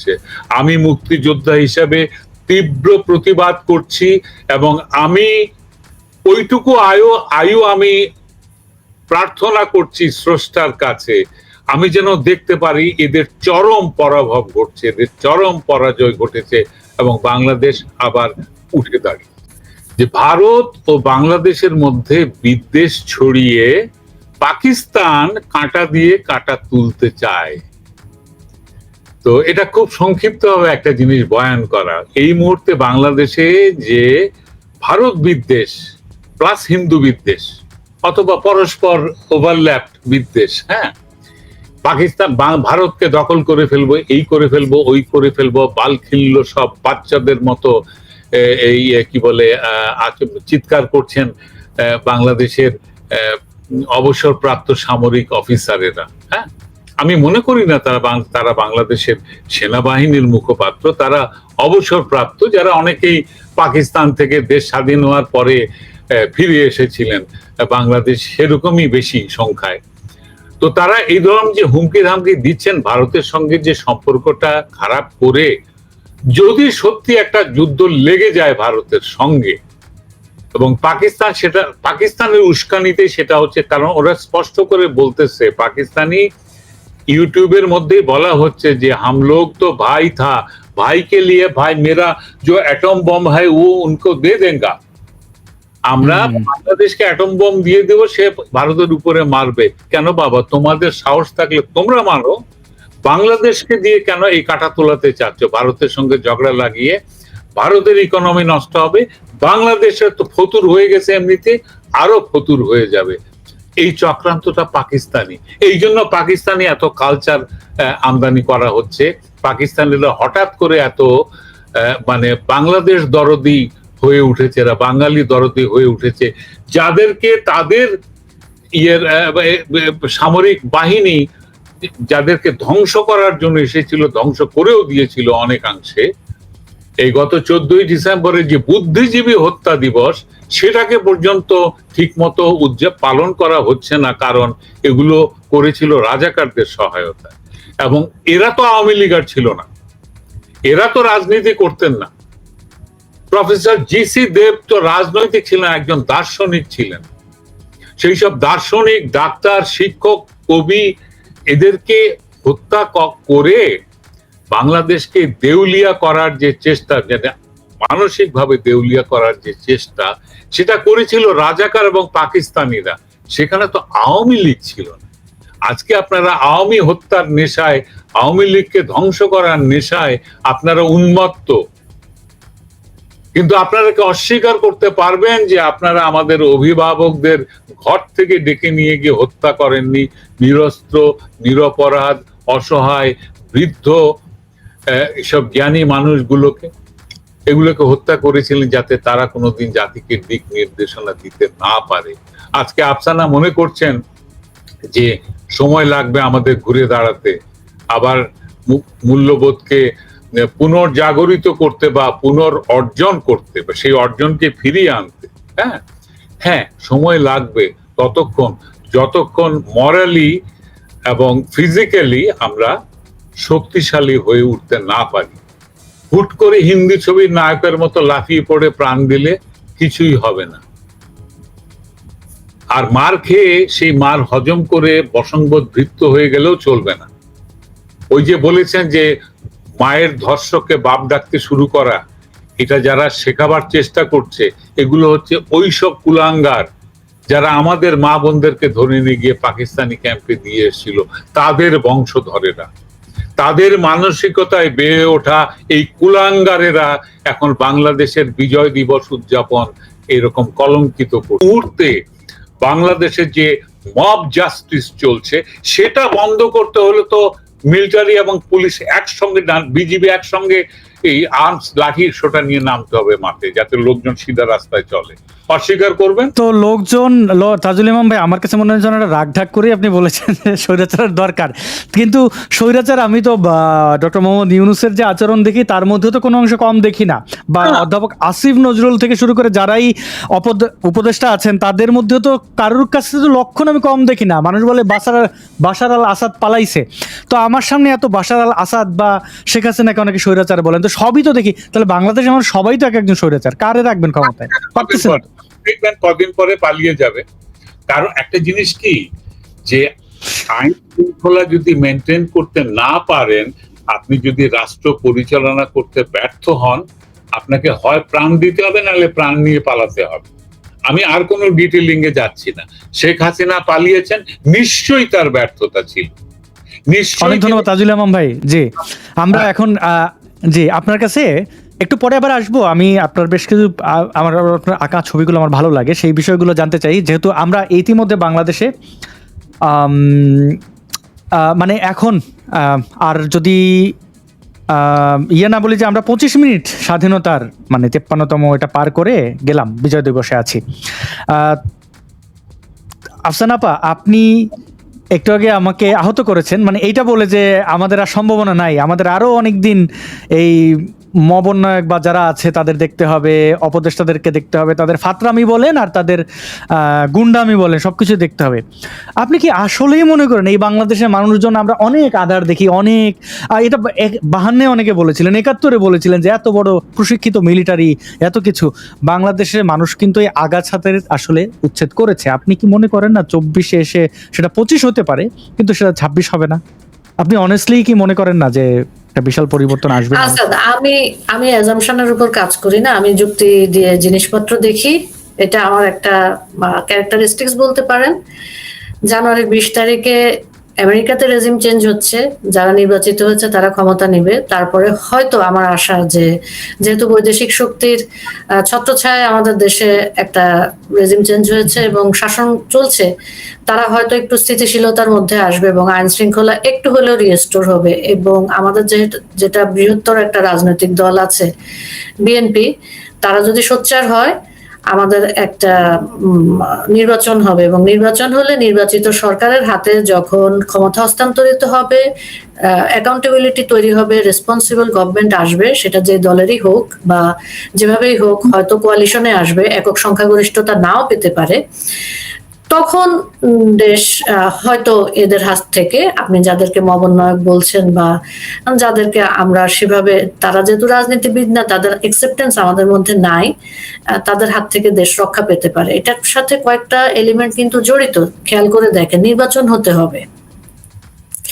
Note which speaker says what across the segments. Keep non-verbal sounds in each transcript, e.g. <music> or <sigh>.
Speaker 1: করছে আমি মুক্তিযোদ্ধা হিসাবে তীব্র প্রতিবাদ করছি এবং আমি ওইটুকু আয়ু আয়ু আমি প্রার্থনা করছি স্রষ্টার কাছে। আমি যেন দেখতে পারি এদের চরম পরাভব ঘটছে, এদের চরম পরাজয় ঘটেছে এবং বাংলাদেশ আবার উঠে দাঁড়িয়ে যে ভারত ও বাংলাদেশের মধ্যে বিদ্বেষ ছড়িয়ে পাকিস্তান কাঁটা দিয়ে কাঁটা তুলতে চায়। তো এটা খুব সংক্ষিপ্তভাবে একটা জিনিস বয়ান করা। এই মুহূর্তে বাংলাদেশে যে ভারত বিদ্বেষ প্লাস হিন্দু বিদ্বেষ, অথবা পরস্পর ওভারল্যাপ বিদ্বেষ হ্যাঁ? পাকিস্তান ভারতকে দখল করে ফেলব, এই করে ফেলব, ওই করে ফেলব, বাল খিল্ল সব বাচ্চাদের মতো এই কি বলে চিৎকার করছেন বাংলাদেশের অবসরপ্রাপ্ত সামরিক অফিসারেরা হ্যাঁ? আমি মনে করি না তারা তারা বাংলাদেশের সেনাবাহিনীর মুখপাত্র, তারা অবসরপ্রাপ্ত, যারা অনেকেই পাকিস্তান থেকে দেশ স্বাধীন হওয়ার পরে ফিরে এসেছিলেন। বাংলাদেশ সেরকমই বেশি সংখ্যায়। তো তারা এই ধরনের যে হুমকি ধামকি দিচ্ছেন, ভারতের সঙ্গে যে সম্পর্কটা খারাপ করে, যদি সত্যি একটা যুদ্ধ লেগে যায় ভারতের সঙ্গে, এবং পাকিস্তান সেটা পাকিস্তানের উস্কানিতে সেটা হচ্ছে, কারণ ওরা স্পষ্ট করে বলতেছে, পাকিস্তানি ইউটিউবের মধ্যে বলা হচ্ছে যে হাম লোক তো ভাই থা ভাই কে লিয়ে ভাই মেরা জো অ্যাটম বম হয় ও উনকো দে দেঙ্গা। আমরা বাংলাদেশকে অ্যাটম বম দিয়ে দেবো সে ভারতের উপরে মারবে। কেন বাবা? তোমাদের সাহস থাকলে তোমরা মারো। বাংলাদেশকে দিয়ে কেন এই কাটা তোলাতে চাচ্ছ? ভারতের সঙ্গে ঝগড়া লাগিয়ে ভারতের ইকোনমি নষ্ট হবে। বাংলাদেশের তো ফতুর হয়ে গেছে এমনিতে আরও ফতুর হয়ে যাবে। এই চক্রান্তটা পাকিস্তানি। এই জন্য পাকিস্তানি এত কালচার আমদানি করা হচ্ছে। পাকিস্তানিরা হঠাৎ করে এত মানে বাংলাদেশ দরদি হয়ে উঠেছে, এরা বাঙালি দরদি হয়ে উঠেছে। যাদেরকে তাদের ইয়ের সামরিক বাহিনী যাদেরকে ধ্বংস করার জন্য এসেছিল, ধ্বংস করেও দিয়েছিল অনেকাংশে এই গত চোদ্দই ডিসেম্বরের যে বুদ্ধিজীবী হত্যা দিবস, সেটাকে পর্যন্ত ঠিকমতো উদযাপ পালন করা হচ্ছে না, কারণ এগুলো করেছিল রাজাকারদের সহায়তা। এবং এরা তো আওয়ামী লীগার ছিল না। এরা তো রাজনীতি করতেন না। প্রফেসর জি সি দেব তো রাজনৈতিক ছিলেন, একজন দার্শনিক ছিলেন। সেই সব দার্শনিক, ডাক্তার, শিক্ষক, কবি এদেরকে হত্যা করে বাংলাদেশকে দেউলিয়া করার যে চেষ্টা যেটা মানসিকভাবে দেউলিয়া করার যে চেষ্টা, সেটা করেছিল রাজাকার এবং পাকিস্তানিরা। সেখানে তো আওয়ামী লীগ ছিল না। আজকে আপনারা আওয়ামী হত্যার নেশায়, আওয়ামী লীগকে ধ্বংস করার নেশায় আপনারা উন্মত্ত। কিন্তু আপনারা কি অস্বীকার করতে পারবেন যে আপনারা আমাদের অভিভাবকদের ঘর থেকে ডেকে নিয়ে গিয়ে হত্যা করেননি। নিরস্ত্র, নিরপরাধ, অসহায়, বৃদ্ধ এসব জ্ঞানী মানুষগুলোকে, এগুলোকে হত্যা করেছিলেন যাতে তারা কোনোদিন জাতিকে দিক নির্দেশনা দিতে না পারে। আজকে আফসানা মনে করছেন যে সময় লাগবে আমাদের ঘুরে দাঁড়াতে। আবার মূল্যবোধকে পুনর্জাগরিত করতে বা পুনর অর্জন করতে, বা সেই অর্জনকে ফিরিয়ে আনতে। হ্যাঁ? হ্যাঁ সময় লাগবে ততক্ষণ। যতক্ষণ মরালি এবং ফিজিক্যালি আমরা শক্তিশালী হয়ে উঠতে না পারি। হুট করে হিন্দি ছবির নায়কের মতো লাফিয়ে পড়ে প্রাণ দিলে কিছুই হবে না। আর মার খেয়ে সেই মার হজম করে বসংবোধ বৃত্ত হয়ে গেলেও চলবে না। ওই যে বলেছেন যে মায়ের ধর্ষককে বাপ ডাকতে শুরু করা, এটা যারা শেখাবার চেষ্টা করছে, এগুলো হচ্ছে ওইসব কুলাঙ্গার যারা আমাদের মা বোনদেরকে ধরে নিয়ে গিয়ে পাকিস্তানি ক্যাম্পে দিয়ে এসেছিল, তাদের বংশধরেরা। তাদের মানসিকতায় বেড়ে ওঠা এই কুলাঙ্গারেরা এখন বাংলাদেশের বিজয় দিবস উদযাপন এরকম কলঙ্কিত। মুহূর্তে বাংলাদেশের যে মব জাস্টিস চলছে, সেটা বন্ধ করতে হলে তো মিলিটারি এবং পুলিশ একসঙ্গে বিজিবি একসঙ্গে এই আর্মস লাঠির শোটা নিয়ে নামতে হবে মাঠে যাতে লোকজন সিধা রাস্তায় চলে। অস্বীকার করবেন?
Speaker 2: তো লোকজন তাজুল ইমাম ভাই আমার কাছে মনে হয় যেন একটা করে আপনি বলেছেন যে স্বৈরাচারের দরকার। কিন্তু স্বৈরাচার আমি তো ডক্টর মোহাম্মদ ইউনুসের যে আচরণ দেখি তার মধ্যে তো কোনো অংশ কম দেখি না। বা অধ্যাপক আসিফ নজরুল থেকে শুরু করে যারাই উপদেষ্টা আছেন তাদের মধ্যে তো কারোর কাছে তো লক্ষণ আমি কম দেখি না। মানুষ বলে বাসার বাসার আল আসাদ পালাইছে। তো আমার সামনে এত বাসার আল আসাদ বা শেখ হাসিনাকে অনেকে স্বৈরাচার বলেন তো সবই তো দেখি। তাহলে বাংলাদেশে আমার সবাই তো এক একজন স্বৈরাচার। কারে রাখবেন ক্ষমতায়? পারতেছেন
Speaker 1: দেখবেন কদিন পরে পালিয়ে যাবে কারণ একটা জিনিস কি যে আইন শৃঙ্খলা যদি মেনটেন করতে না পারেন আপনি যদি রাষ্ট্র পরিচালনা করতে ব্যর্থ হন আপনাকে হয় প্রাণ দিতে হবে নাহলে প্রাণ নিয়ে পালাতে হবে। আমি আর কোনো ডিটেলিং এ যাচ্ছি না। শেখ হাসিনা পালিয়েছেন নিশ্চয়ই তার ব্যর্থতা ছিল।
Speaker 2: অনেক ধন্যবাদ তাজুল ইমাম ভাই। জি আমরা এখন আহ, জি, আপনার কাছে একটু পরে আবার আসব। আমি আপনার বেশ কিছু আমার, আপনার আঁকা ছবিগুলো আমার ভালো লাগে, সেই বিষয়গুলো জানতে চাই। যেহেতু আমরা ইতিমধ্যে বাংলাদেশে মানে এখন আর যদি ইয়ে না বলি যে আমরা পঁচিশ মিনিট স্বাধীনতার মানে তেপ্পান্নতম এটা পার করে গেলাম, বিজয় দিবসে আছি। আফসান আপা, আপনি একটু আগে আমাকে আহত করেছেন। মানে এইটা বলে যে আমাদের আর সম্ভাবনা নাই। আমাদের আরও অনেক দিন এই মবন্নায়ক বা যারা আছে, তাদের দেখতে হবে, অপদেষ্টাদেরকে দেখতে হবে, তাদের ফাতরামি বলেন আর তাদের গুন্ডামি বলেন, সবকিছু দেখতে হবে। আপনি কি আসলেই মনে করেন এই বাংলাদেশের মানুষজন, আমরা অনেক আধার দেখি, অনেক এটা বাহান্নে অনেকে বলেছিলেন, একাত্তরে বলেছিলেন যে এত বড় প্রশিক্ষিত মিলিটারি, এত কিছু। বাংলাদেশের মানুষ কিন্তু এই আগাছাতের আসলে উচ্ছেদ করেছে। আপনি কি মনে করেন না চব্বিশে এসে সেটা পঁচিশ হতে পারে, কিন্তু সেটা ছাব্বিশ হবে না? আপনি অনেস্টলি কি মনে করেন না যে একটা বিশাল পরিবর্তন আসবে
Speaker 3: আমি আমি অ্যাজামশনের উপর কাজ করি না, আমি যুক্তি দিয়ে জিনিসপত্র দেখি। এটা আমার একটা ক্যারেক্টারিস্টিক্স বলতে পারেন। জানুয়ারি বিশ তারিখে আমেরিকাতে রেজিম চেঞ্জ হচ্ছে যারা নির্বাচিত হয়েছে তারা ক্ষমতা নেবে। তারপরে হয়তো আমার আশা যে যেহেতু বৈদেশিক শক্তির আহ, ছত্রছায়ায় আমাদের দেশে একটা রেজিম চেঞ্জ হয়েছে এবং শাসন চলছে তারা হয়তো একটু স্থিতিশীলতার মধ্যে আসবে এবং আইন শৃঙ্খলা একটু হলেও রিস্টোর হবে। এবং আমাদের যেটা বৃহত্তর একটা রাজনৈতিক দল আছে বিএনপি তারা যদি সোচ্চার হয় আমাদের একটা নির্বাচন হবে এবং নির্বাচন হলে নির্বাচিত সরকারের হাতে যখন ক্ষমতা হস্তান্তরিত হবে অ্যাকাউন্টেবিলিটি তৈরি হবে রেসপন্সিবল গভর্নমেন্ট আসবে, সেটা যে দলেরই হোক বা যেভাবেই হোক, হয়তো কোয়ালিশনে আসবে, একক সংখ্যাগরিষ্ঠতা নাও পেতে পারে। তখন দেশ হয়তো এদের হাত থেকে আপনি যাদেরকে মবন্নয়ক বলছেন বা যাদেরকে আমরা সেভাবে, তারা যেহেতু রাজনীতিবিদ না, তাদের একসেপ্টেন্স আমাদের মধ্যে নাই তাদের হাত থেকে দেশ রক্ষা পেতে পারে। এটার সাথে কয়েকটা এলিমেন্ট কিন্তু জড়িত। খেয়াল করে দেখেন, নির্বাচন হতে হবে।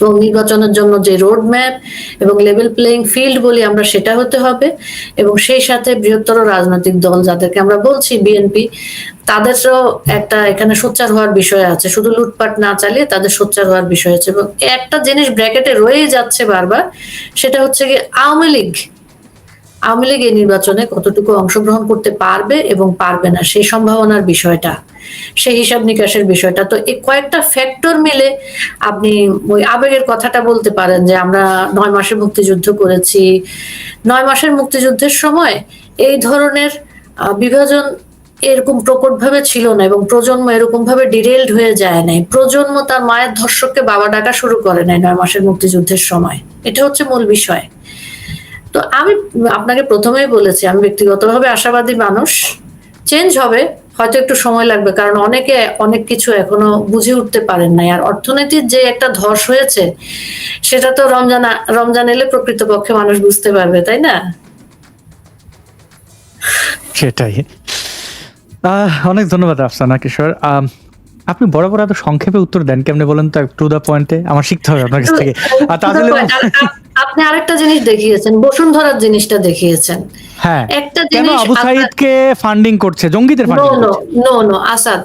Speaker 3: এবং নির্বাচনের জন্য যে রোড ম্যাপ এবং লেভেল প্লেইং ফিল্ড বলি আমরা সেটা হতে হবে এবং সেই সাথে বৃহত্তর রাজনৈতিক দল যাদেরকে আমরা বলছি বিএনপি তাদেরও একটা এখানে সোচ্চার হওয়ার বিষয় আছে। শুধু লুটপাট না চালিয়ে তাদের সোচ্চার হওয়ার বিষয় আছে এবং একটা জিনিস ব্র্যাকেটে রয়েই যাচ্ছে বারবার, সেটা হচ্ছে কি আওয়ামী লীগ। আওয়ামী লীগ এই নির্বাচনে কতটুকু অংশগ্রহণ করতে পারবে এবং পারবে না, সেই সম্ভাবনার বিষয়টা, সেই হিসাব নিকাশের বিষয়টা। তো এই কয়েকটা ফ্যাক্টর মিলে আপনি ওই আবেগের কথাটা বলতে পারেন যে আমরা নয় মাসের মুক্তিযুদ্ধ করেছি। নয় মাসের মুক্তিযুদ্ধের সময় এই ধরনের বিভাজন এরকম প্রকটভাবে ছিল না এবং প্রজন্ম এরকম ভাবে ডিরেলড হয়ে যায় নাই। প্রজন্ম তার মায়ের ধর্ষককে বাবা ডাকা শুরু করে নাই নয় মাসের মুক্তিযুদ্ধের সময়। এটা হচ্ছে মূল বিষয়। তো আমি আপনাকে প্রথমেই বলেছি আমি ব্যক্তিগতভাবে আশাবাদী মানুষ। চেঞ্জ হবে হয়তো একটু সময় লাগবে কারণ অনেকে অনেক কিছু এখনও বুঝে উঠতে পারেন নাই। আর অর্থনীতির যে একটা ধস হয়েছে সেটা তো রমজান রমজান এলে প্রকৃতপক্ষে মানুষ বুঝতে পারবে তাই না?
Speaker 2: সেটাই। আহ, অনেক ধন্যবাদ আফসানা কিশোর। আপনি বড় বড় এত সংক্ষেপে উত্তর দেন কেমনে বলেন তো টু দা পয়েন্টে আমার শিখতে হবে আপনার কাছ থেকে। আর <laughs>
Speaker 3: আপ- আপনি আরেকটা জিনিস দেখিয়েছেন বসুন্ধরার জিনিসটা দেখিয়েছেন।
Speaker 2: হ্যাঁ।
Speaker 3: একটা জিনিস
Speaker 2: আবু সাইদকে ফান্ডিং করছে? জঙ্গিদের funding
Speaker 3: no no no Asad.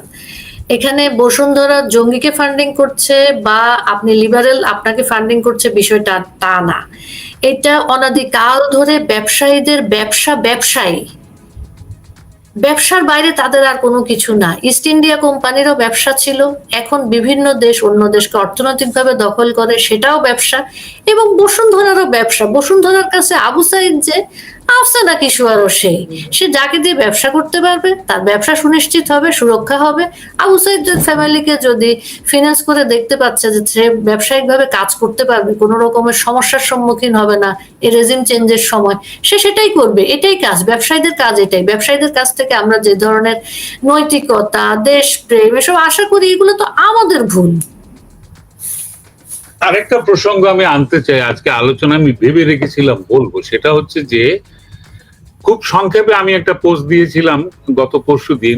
Speaker 3: এখানে বসুন্ধরা জঙ্গিকে ফান্ডিং করছে বা আপনি লিবারেল আপনাকে ফান্ডিং করছে বিষয়টা তা না। এটা অনাদিকাল ধরে ব্যবসায়ীদের ব্যবসা ব্যবসায়ী ব্যবসার বাইরে তাদের আর কোনো কিছু না। ইস্ট ইন্ডিয়া কোম্পানিরও ব্যবসা ছিল। এখন বিভিন্ন দেশ অন্য দেশকে অর্থনৈতিকভাবে দখল করে, সেটাও ব্যবসা এবং বসুন্ধরারও ব্যবসা। বসুন্ধরার কাছে আবু সাইদ যে আফসানা কিছু আরও সেই। সে যাকে দিয়ে ব্যবসা করতে পারবে, তার ব্যবসা সুনিশ্চিত হবে, সুরক্ষা হবে। আবু সাইদের ফ্যামিলিকে যদি ফিনান্স করে দেখতে পাচ্ছে যে সে ব্যবসায়িকভাবে কাজ করতে পারবে, কোনো রকমের সমস্যার সম্মুখীন হবে না এই রেজিম চেঞ্জের সময়, সে সেটাই করবে, এটাই কাজ। ব্যবসায়ীদের কাজ এটাই। ব্যবসায়ীদের কাছ থেকে আমরা যে ধরনের নৈতিকতা দেশপ্রেম এসব আশা করি, এগুলো তো আমাদের ভুল।
Speaker 1: আরেকটা প্রসঙ্গ আমি আনতে চাই। আজকে আলোচনা আমি ভেবে রেখেছিলাম, বলব। সেটা হচ্ছে যে খুব সংক্ষেপে আমি একটা পোস্ট দিয়েছিলাম গত পরশু দিন